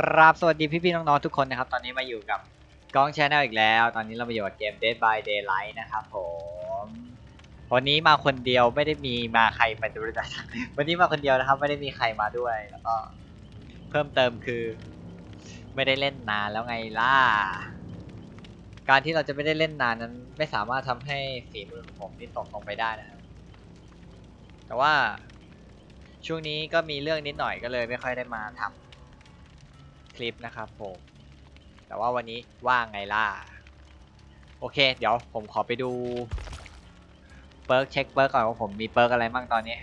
ครับสวัสดีพี่ๆน้องๆทุกคนนะครับ ตอนนี้มาอยู่กับกล้องชาแนลอีกแล้ว ตอนนี้เรามาอยู่กับเกม Dead by Daylight นะครับผมวันนี้มาคนเดียวไม่ได้มีมาใครมาด้วยนะวันนี้มาคนเดียวนะครับ ไม่ได้มีใครมาด้วยแล้วก็ เพิ่มเติมคือ ไม่ได้เล่นนานแล้วไงล่ะการที่เราจะไม่ได้เล่นนานนั้น ไม่สามารถทำให้ฝีมือของผมนี่ตกลงไปได้นะครับแต่ว่าช่วงนี้ก็มีเรื่องนิดหน่อยก็เลยไม่ค่อยได้มาทำ คลิปนะครับผม แต่ว่าวันนี้ว่างไงล่ะ โอเค เดี๋ยวผมขอไปดูเปิร์กเช็คเปิร์กก่อนว่าผมมีเปิร์กอะไรบ้างตอนนี้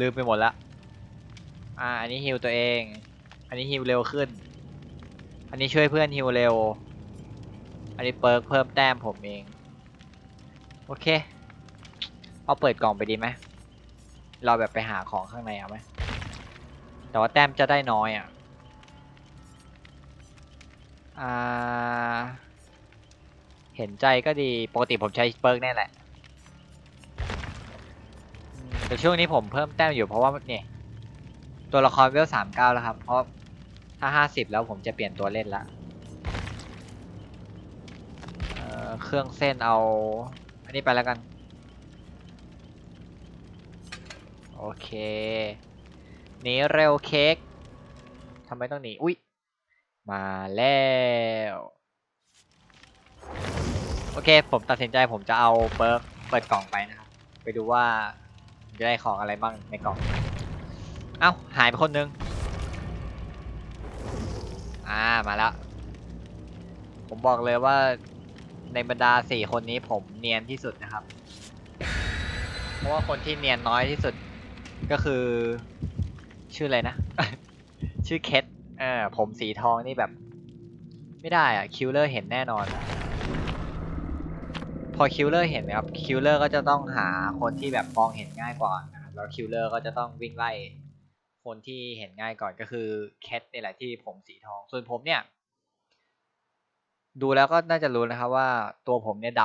ลืมไปหมดละอ่า อันนี้ฮิวตัวเอง อันนี้ฮิวเร็วขึ้น อันนี้ช่วยเพื่อนฮิวเร็ว อันนี้เปิร์กเพิ่มแต้มผมเอง โอเค เอาเปิดกล่องไปดีไหมเราแบบไปหาของข้างในเอาไหมแต่ว่าแต้มจะได้น้อยอะ อ่า เห็นใจก็ดี ปกติผมใช้เปิร์กแน่แหละอืมแต่ช่วงนี้ผมเพิ่มแต้มอยู่เพราะว่าเนี่ยตัวละครเวลสามเก้าแล้วครับ เพราะถ้าห้าสิบแล้วผมจะเปลี่ยนตัวเล่นละเอ่อเครื่องเส้นเอา อันนี้ไปแล้วกัน โอเคหนีเร็วเค้กทำไมต้องหนี อุ๊ย มาแล้ว โอเค ผมตัดสินใจผมจะเอาเปิร์กเปิดกล่องไปนะครับ ไปดูว่าจะได้ของอะไรบ้างในกล่อง เอ้า หายไปคนนึง อ่า มาแล้ว ผมบอกเลยว่าในบรรดาสี่คนนี้ผมเนียนที่สุดนะครับ เพราะว่าคนที่เนียนน้อยที่สุดก็คือ ชื่ออะไรนะ ชื่อเคท ออผมสีทองนี่แบบ ไม่ได้อะคิลเลอร์เห็นแน่นอน พอคิลเลอร์เห็นนะครับคิลเลอร์ก็จะต้องหาคนที่แบบมองเห็นง่ายกว่านะครับแล้วคิลเลอร์ก็จะต้องวิ่งไล่คนที่เห็นง่ายก่อนก็คือแคทนี่แหละที่ผมสีทอง ส่วนผมเนี่ย ดูแล้วก็น่าจะรู้นะครับว่าตัวผมเนี่ยด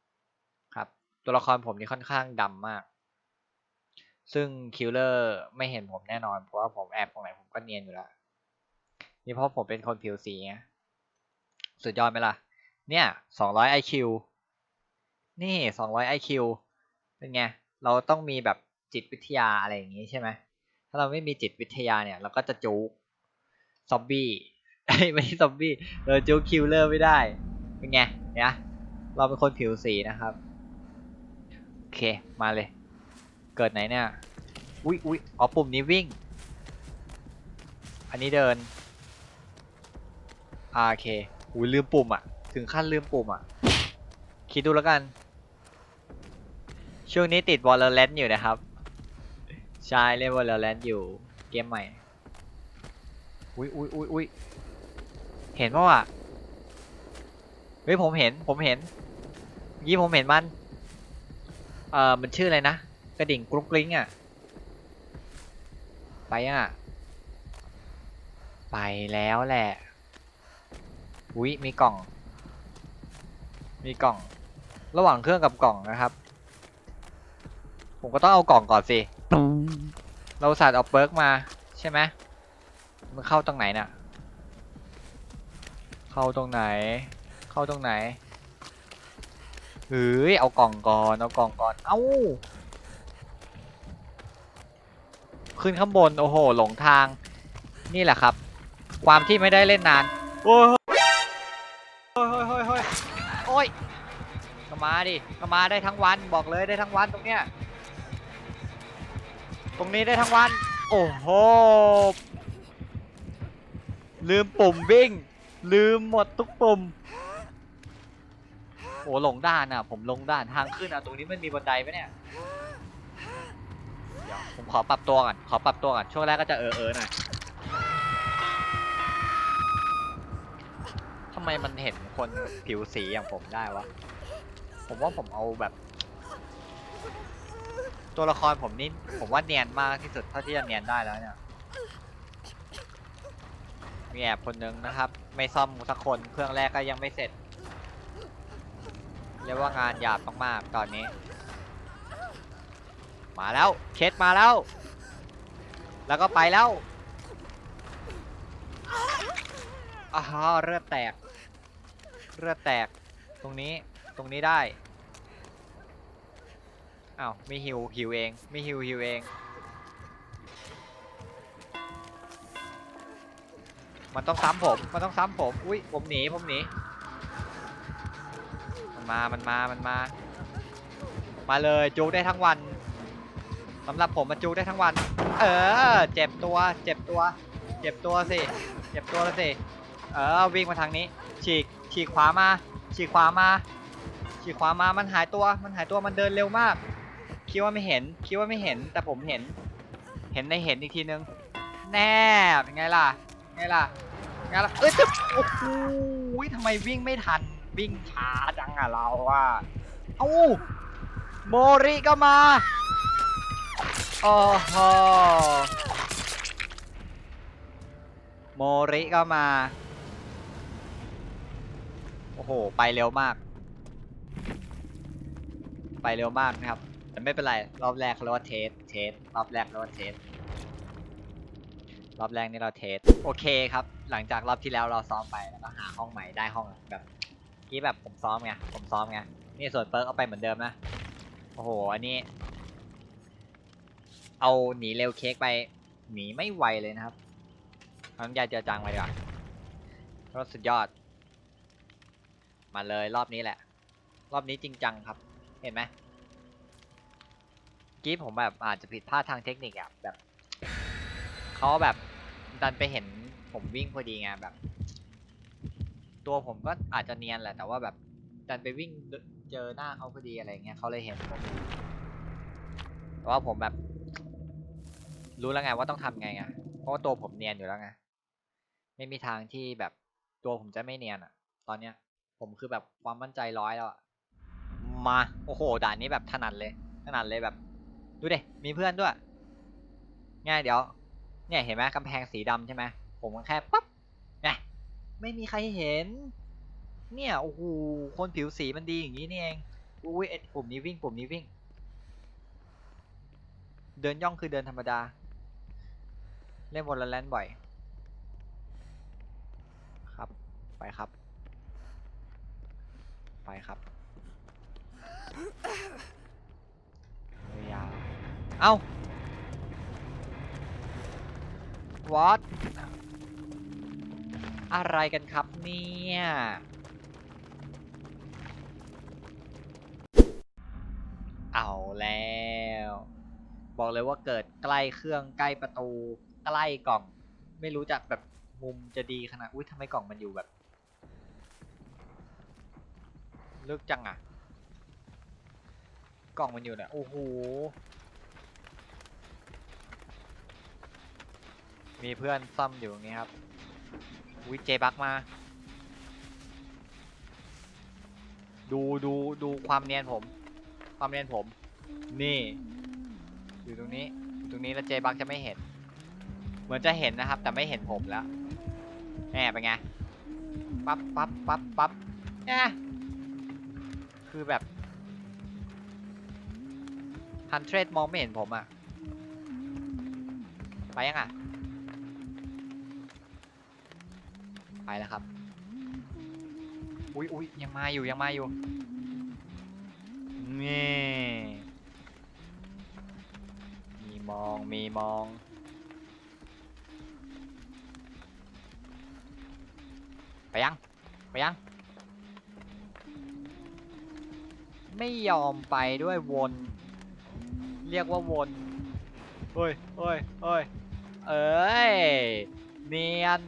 ำครับ ตัวละครผมนี่ค่อนข้างดำมาก ซึ่งคิลเลอร์ไม่เห็นผมแน่นอน เพราะว่าผมแอบตรงไหนผมก็เนียนอยู่แล้ว นี่เพราะผมเป็นคนผิวสีไงสุดยอดไหมล่ะ เนี่ย200 IQ นี่200 IQ เป็นไง เราต้องมีแบบจิตวิทยาอะไรอย่างงี้ใช่ไหม ถ้าเราไม่มีจิตวิทยาเนี่ย เราก็จะจู๊กซอมบี้ไม่ใช่ซอมบี้เราจู๊กคิลเลอร์ไม่ได้ เป็นไง เนี่ย เราเป็นคนผิวสีนะครับ โอเค มาเลย เกิดไหนเนี่ย อุ๊ยอุ๊ยอ๋อปุ่มนี้วิ่ง อันนี้เดิน อ่าโอเคอุ้ยลืมปุ่มอะ ถึงขั้นลืมปุ่มอะ คิดดูแล้วกัน ช่วงนี้ติด Valorant อยู่นะครับ ใช่เล่น Valorant อยู่เกมใหม่ อุ้ยอุ้ยอุ้ยอุ้ยเห็นปะวะเฮ้ยผมเห็นผมเห็นเมื่อกี้ผมเห็นมัน เอ่อมันชื่ออะไรนะ กระดิ่งกรุ้งกริ้งอะ ไปยังอะ ไปแล้วแหละ อุ้ยมีกล่อง มีกล่อง ระหว่างเครื่องกับกล่องนะครับ ผมก็ต้องเอากล่องก่อนสิ เราสัตว์เอาเปิร์กมาใช่ไหมมันเข้าตรงไหนน่ะ เข้าตรงไหน เข้าตรงไหนเฮ้ยเอากล่องก่อนเอากล่องก่อน เอ้า ขึ้นข้างบน โอ้โห หลงทาง นี่แหละครับ ความที่ไม่ได้เล่นนาน โอ้ อ้ยก็มาดิก็มาได้ทั้งวันบอกเลยได้ทั้งวันตรงเนี้ยตรงนี้ได้ทั้งวัน โอ้โหลืมปุ่มวิ่ง ลืมหมดทุกปุ่มโอ้หลงด้านอะ ผมลงด้านทางขึ้นอะ ตรงนี้มันมีบันไดไหมเนี่ยเดี๋ยวผมขอปรับตัวก่อนขอปรับตัวก่อนช่วงแรกก็จะเออเออหน่อย ไมมันเห็นคนผิวสีอย่างผมได้วะ ผมว่าผมเอาแบบ ตัวละครผมนี่ผมว่าเนียนมากที่สุดเท่าที่จะเนียนได้แล้วเนี่ย มีแอบคนนึงนะครับ ไม่ซ่อมสักคนเครื่องแรกก็ยังไม่เสร็จเรียกว่างานหยาบมากๆตอนนี้ มาแล้วเคสมาแล้ว แล้วก็ไปแล้วอ้าวเลือดแตก เลือดแตก ตรงนี้ ตรงนี้ได้ อ้าวไม่ฮิวฮิวเองไม่ฮิวฮิวเอง มันต้องซ้ำผม มันต้องซ้ำผม อุ้ย ผมหนี ผมหนี มันมา มันมา มันมา มาเลยจูได้ทั้งวันสำหรับผมมาจูได้ทั้งวัน เออ เจ็บตัว เจ็บตัว เจ็บตัวสิ เจ็บตัวแล้วสิ เออ วิ่งมาทางนี้ ฉีก ฉีกขวามา ฉีกขวามา ฉีกขวามา มันหายตัว มันหายตัว มันเดินเร็วมาก คิดว่าไม่เห็น คิดว่าไม่เห็น แต่ผมเห็น เห็นในเห็นอีกทีนึง แน่เป็นไงล่ะ ไงล่ะ ไงล่ะ เอ้ยจะโอ้โหทำไมวิ่งไม่ทัน วิ่งช้าจังอะเราอะเอ้าโมริก็มาโอ้โหโมริก็มา โอ้โห ไปเร็วมาก ไปเร็วมากนะครับ แต่ไม่เป็นไร รอบแรกเขาเรียกว่าเทส เทส รอบแรกเรียกว่าเทส รอบแรกนี่เราเทส โอเคครับ หลังจากรอบที่แล้วเราซ้อมไปแล้วก็หาห้องใหม่ได้ห้องแบบที่แบบผมซ้อมไง ผมซ้อมไง นี่ส่วนเปิร์กเอาไปเหมือนเดิมนะ โอ้โห อันนี้ เอาหนีเร็วเค้กไปหนีไม่ไวเลยนะครับน้ำยาเจือจางไปดีกว่ารถสุดยอด มาเลยรอบนี้แหละ รอบนี้จริงจังครับ เห็นไหมกี้ผมแบบอาจจะผิดพลาดทางเทคนิคอะแบบเขาแบบดันไปเห็นผมวิ่งพอดีไงแบบ ตัวผมก็อาจจะเนียนแหละแต่ว่าแบบดันไปวิ่งเจอหน้าเขาพอดีอะไรเงี้ยเขาเลยเห็นผมแต่ว่าผมแบบ รู้แล้วไงว่าต้องทำไงไงเพราะว่าตัวผมเนียนอยู่แล้วไงไม่มีทางที่แบบตัวผมจะไม่เนียนอะตอนเนี้ย ผมคือแบบความมั่นใจร้อยแล้วอะมา โอ้โห ด่านนี้แบบถนัดเลย ถนัดเลยแบบ ดูดิมีเพื่อนด้วย ง่ายเดี๋ยว เนี่ยเห็นไหมกำแพงสีดำใช่ไหม ผมก็แค่ปั๊บไงไม่มีใครเห็น เนี่ย โอ้โห คนผิวสีมันดีอย่างนี้นี่เอง อุ้ยปุ่มนี้วิ่งปุ่มนี้วิ่ง เดินย่องคือเดินธรรมดา เล่นวอลเลนบ่อย ครับ ไปครับ ไปครับยาวเอ้า what อะไรกันครับเนี่ยเอาแล้ว บอกเลยว่าเกิดใกล้เครื่องใกล้ประตู ใกล้กล่อง ไม่รู้จักแบบมุมจะดีขนาดอุ้ยทำไมกล่องมันอยู่แบบ ลึกจังอะ กล่องมันอยู่เนี่ย โอ้โห มีเพื่อนซ่อมอยู่ตรงนี้ครับวิเจบักมา ดูดูดูความเนียนผม ความเนียนผม นี่ อยู่ตรงนี้ ตรงนี้แล้วเจบักจะไม่เห็น เหมือนจะเห็นนะครับ แต่ไม่เห็นผมแล้วแหมเป็นไง ปั๊บปั๊บปั๊บปั๊บแหม คือแบบฮันเทรดมองไม่เห็นผมอะไปยังอะไปแล้วครับ อุ้ยอุ้ยยังมาอยู่ยังมาอยู่นี่มีมองมีมองไปยังไปยัง ไม่ยอมไปด้วยวน เรียกว่าวนเฮ้ยเฮ้ยเฮ้ยเอ้ยเนียน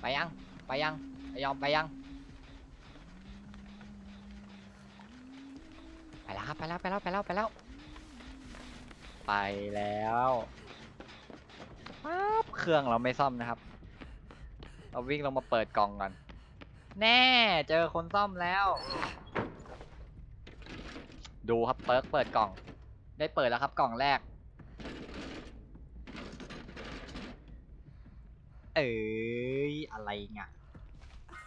ไปยัง ไปยังไปยอมไปยัง ไปแล้วครับไปแล้วไปแล้วไปแล้วไปแล้ว ไปแล้วปั๊บเครื่องเราไม่ซ่อมนะครับ เราวิ่งลงมาเปิดกล่องก่อน แน่ เจอคนซ่อมแล้ว ดูครับเปิร์กเปิดกล่อง ได้เปิดแล้วครับกล่องแรก เอ้ยอะไรเงี้ย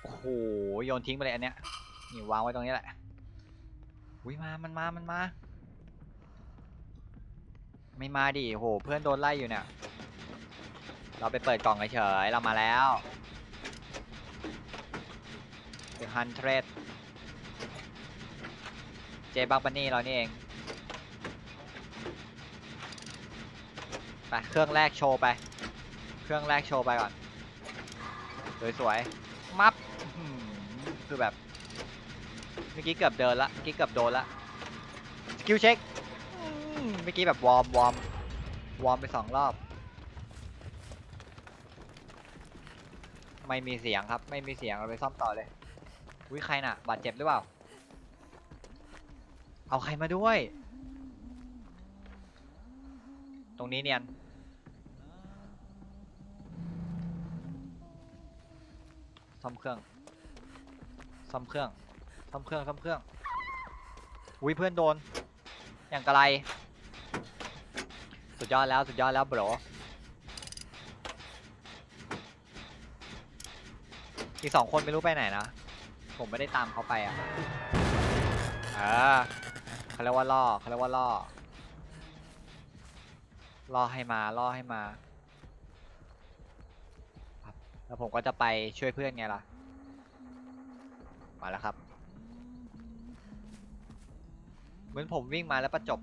โอ้โหโยนทิ้งไปเลยอันเนี้ยนี่วางไว้ตรงนี้แหละอุ้ยมา มันมา มันมา ไม่มาดิโห เพื่อนโดนไล่อยู่เนี่ย เราไปเปิดกล่องเฉยเรามาแล้วคือฮันเทรด เจบักบันนี่เรานี่เอง ไป เครื่องแรกโชว์ไป เครื่องแรกโชว์ไปก่อน สวยๆ มับคือแบบ เมื่อกี้เกือบเดินละ เมื่อกี้เกือบโดนละ สกิลเช็ค เมื่อกี้แบบวอร์มวอร์มวอร์มไปสองรอบ ไม่มีเสียงครับ ไม่มีเสียงเราไปซ่อมต่อเลย อุ้ยใครน่ะ บาดเจ็บหรือเปล่า เอาใครมาด้วย ตรงนี้เนียน ซ่อมเครื่อง ซ่อมเครื่อง ซ่อมเครื่อง ซ่อมเครื่อง อุ้ยเพื่อนโดน อย่างกระไร สุดยอดแล้ว สุดยอดแล้วบรอีกสองคนไม่รู้ไปไหนนะ ผมไม่ได้ตามเขาไปอะอ่า เขาเรียกว่าล่อเขาเรียกว่าล่อ ล่อให้มา ล่อให้มาครับแล้วผมก็จะไปช่วยเพื่อนไงล่ะ มาแล้วครับ เหมือนผมวิ่งมาแล้วประจบ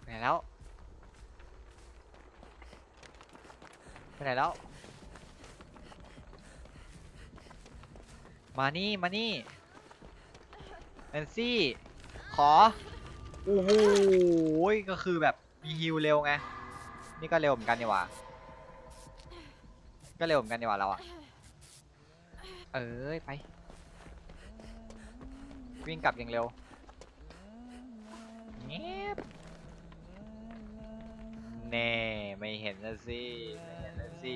ไปไหนแล้ว ไปไหนแล้ว มานี่ มานี่ นซี่ ขอโอ้โหก็คือแบบมีฮิวเร็วไง นี่ก็เร็วเหมือนกันนี่หว่า ก็เร็วเหมือนกันนี่หว่าเราอะเอ้ยไป วิ่งกลับอย่างเร็วเงียบแน่ไม่เห็นนะสิไม่เห็นนะสิ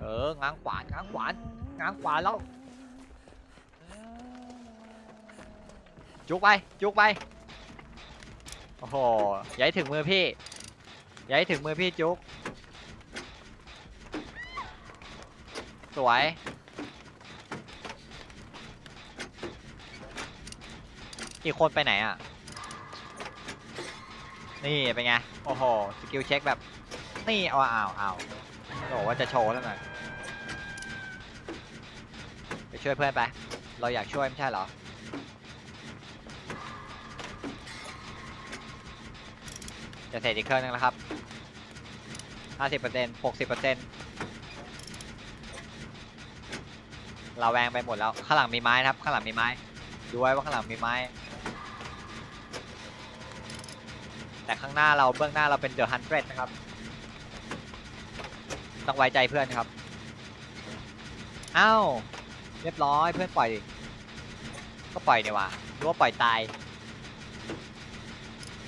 เออง้างขวานง้างขวานง้างขวานแล้ว จุกไป จุกไป โอ้โหอย่าให้ถึงมือพี่อย่าให้ถึงมือพี่จุก สวย อีกคนไปไหนอะ นี่เป็นไง โอ้โห สกิลเช็คแบบ นี่ เอาอ้าวอ้าวบอกว่าจะโชว์แล้วไงไปช่วยเพื่อนไป เราอยากช่วยไม่ใช่เหรอ จะเสร็จอีกเครื่องนึงแล้วครับ50% 60%เราแวงไปหมดแล้ว ข้างหลังมีไม้นะครับ ข้างหลังมีไม้ ดูไว้ว่าข้างหลังมีไม้ แต่ข้างหน้าเราเบื้องหน้าเราเป็นเดอะฮันเ e นะครับ ต้องไว้ใจเพื่อนครับ อ้าวเรียบร้อยเพื่อนปล่อย ก็ปล่อยเนี่ยว่ะรือว่าปล่อยตาย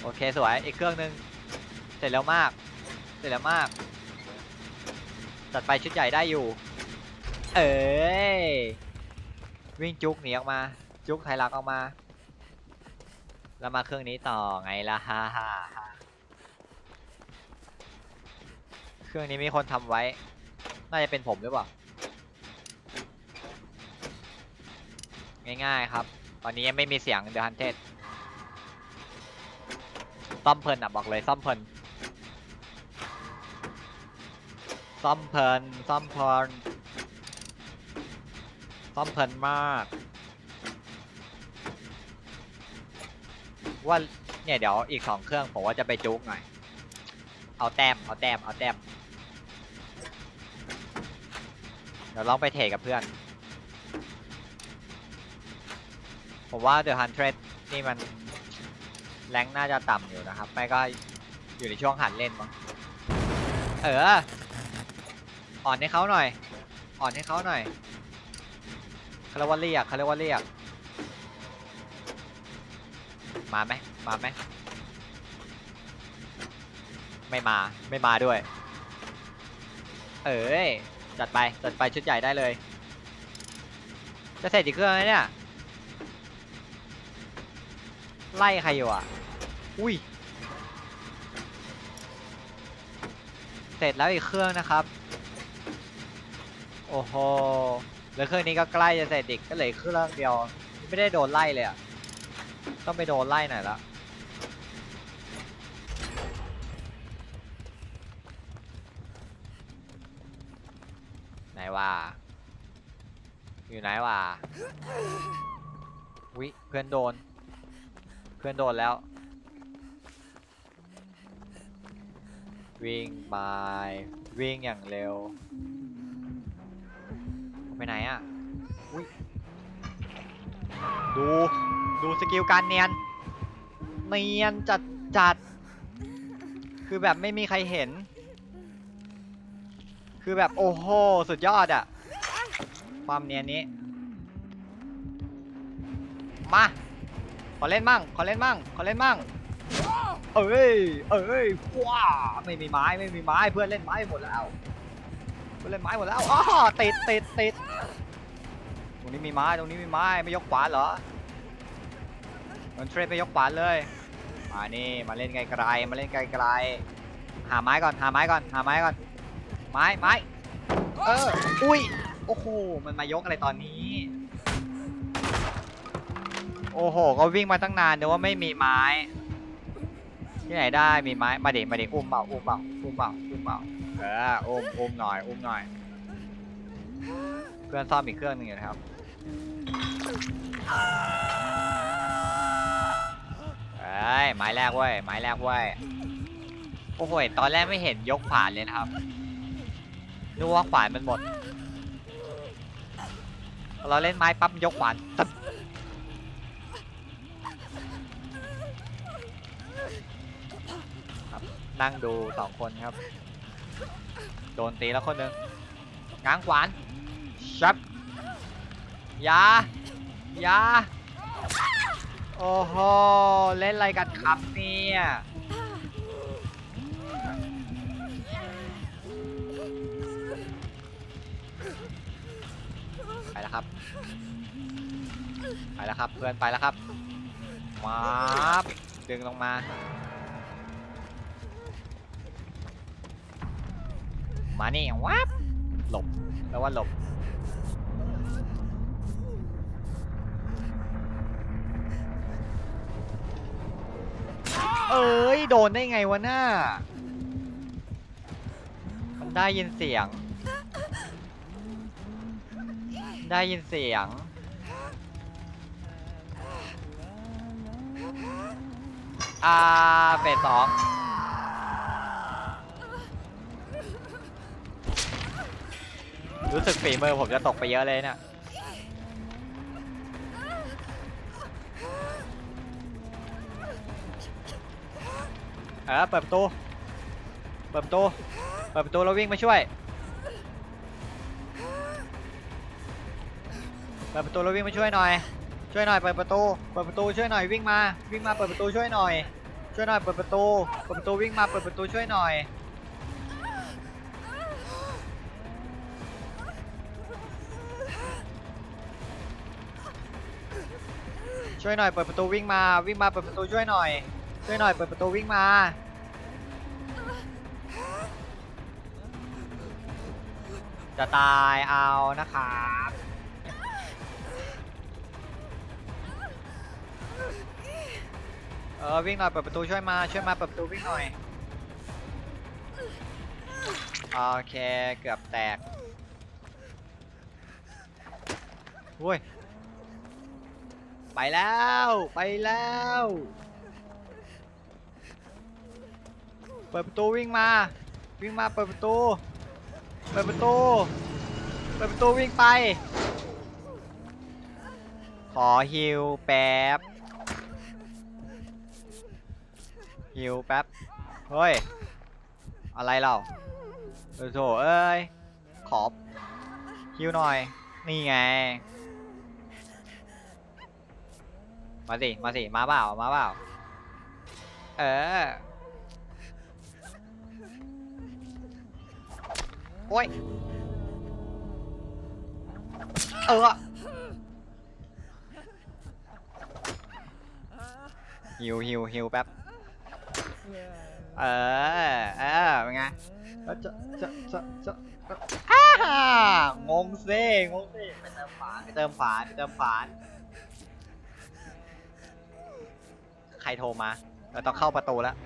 โอเคสวย อีกเครื่องหนึง เสร็จแล้วมาก เสร็จแล้วมาก จัดไปชุดใหญ่ได้อยู่ เอ้ย วิ่งจุกหนีออกมา จุกไทยลักออกมา แล้วมาเครื่องนี้ต่อไงล่ะฮ่าฮ่าเครื่องนี้มีคนทำไว้ น่าจะเป็นผมหรือเปล่า ง่ายๆครับ ตอนนี้ยังไม่มีเสียงเดอะฮันเทสซ่อมเพลินอะบอกเลยซ่อมเพลิน ซ่อมเพลินซ่อมเพลินซ่อมเพลินมาก ว่าเนี่ยเดี๋ยวอีกสองเครื่องผมว่าจะไปจุกหน่อย เอาแต้มเอาแต้มเอาแต้มเดี๋ยวลองไปเทรดกับเพื่อน ผมว่า The Hunted นี่มันแรงน่าจะต่ำอยู่นะครับ ไม่ก็อยู่ในช่วงหัดเล่นมั้ง เออ อ่อนให้เขาหน่อย อ่อนให้เขาหน่อยเขาเรียกว่าเรียกเขาเรียกว่าเรียก มาไหมมาไหมไม่มา ไม่มาด้วย เอ้ย จัดไป จัดไปชุดใหญ่ได้เลย จะเสร็จอีกเครื่องแล้วเนี่ย ไล่ใครอยู่อะ อุ้ย เสร็จแล้วอีกเครื่องนะครับ โอ้โหแล้วเครื่องนี้ก็ใกล้จะเส่เด็กก็เหลือเครื่องเดียว ไม่ได้โดนไล่เลยอะต้องไปโดนไล่หน่อยละไหนวะอยู่ไหนวะวิเพื่อนโดน เพื่อนโดนแล้ว วิ่งไปวิ่งอย่างเร็ว ไปไหนอะอุ้ยดูดูสกิลการเนียน เนียนจัดจัด คือแบบไม่มีใครเห็น คือแบบโอ้โหสุดยอดอะความเนียนนี้ มา ขอเล่นมั่ง ขอเล่นมั่ง ขอเล่นมั่ง เอ้ย เอ้ยว้าไม่มีไม้ ไม่มีไม้ เพื่อนเล่นไม้หมดแล้ว เพื่อนเล่นไม้หมดแล้วอ๋อติดติดติด รงนี้มีไม้ตรงนี้มีไม้ไม่ยกขวานเหรอมันเทรดไม่ยกขวานเลยมานี่มาเล่นไกลๆมาเล่นไกลๆหาไม้ก่อนหาไม้ก่อนหาไม้ก่อนไม้ไม้เอออุ้ยโอ้โหมันมายกอะไรตอนนี้โอ้โห ก็วิ่งมาตั้งนานเดี๋ยวว่าไม่มีไม้ ที่ไหนได้ มีไม้ มาเด็กมาเด็กอุ้มเปล่าอุ้มเปล่าอุ้มเปล่าอุ้มเปล่าเออ อุ้มอุ้มหน่อย อุ้มหน่อย เพื่อนซ่อมอีกเครื่องหนึงอยู่นะครับ เอ้ยไม้แรกเว้ยไม้แรกเว้ยโอ้โหตอนแรกไม่เห็นยกขวานเลยนะครับนึกว่าขวานมันหมด เราเล่นไม้ปั๊บยกขวานตึ๊บครับนั่งดูสองคนครับ โดนตีแล้วคนหนึ่งง้างขวานชับ อยาอยาโอ้โห เล่นอะไรกันครับเนี่ยไปแล้วครับ ไปแล้วครับ เพื่อนไปแล้วครับ มาบดึงลงมา มานี่วับหลบแล้วว่าหลบ เอ้ย โดนได้ไงวะหน้า มันได้ยินเสียง ได้ยินเสียง อ่าเฟสสองรู้สึกฝีมือผมจะตกไปเยอะเลยเนี่ย เออเปิดประตูเปิดประตูเปิดประตูแล้ววิ่งมาช่วยเปิดประตูแล้ววิ่งมาช่วยหน่อย ช่วยหน่อยเปิดประตูเปิดประตูช่วยหน่อยวิ่งมาวิ่งมาเปิดประตูช่วยหน่อย ช่วยหน่อยเปิดประตูเปิดประตูวิ่งมาเปิดประตูช่วยหน่อยช่วยหน่อยเปิดประตูวิ่งมาวิ่งมาเปิดประตูช่วยหน่อย ช่วยหน่อยเปิดประตูวิ่งมาจะตายเอานะครับเออวิ่งหน่อยเปิดประตูช่วยมาช่วยมาเปิดประตูวิ่งหน่อยโอเคเกือบแตกโว้ยไปแล้วไปแล้ว เปิดประตูวิ่งมา วิ่งมาเปิดประตู เปิดประตู เปิดประตูวิ่งไป ขอฮิวแป๊บฮิวแป๊บ เฮ้ย อะไรเราโอ้โถเอ้ย ขอบฮิวหน่อย นี่ไง มาสิ มาสิ มาเปล่า มาเปล่า เออ โอ้ย เออฮิวฮิวฮิวแป๊บ เออ เออ เป็นไงแล้วจะจะจะจะอ้างงซิงงซิไปเติมฝานไปเติมฝานไปเติมฝานใครโทรมาเราต้องเข้าประตูแล้ว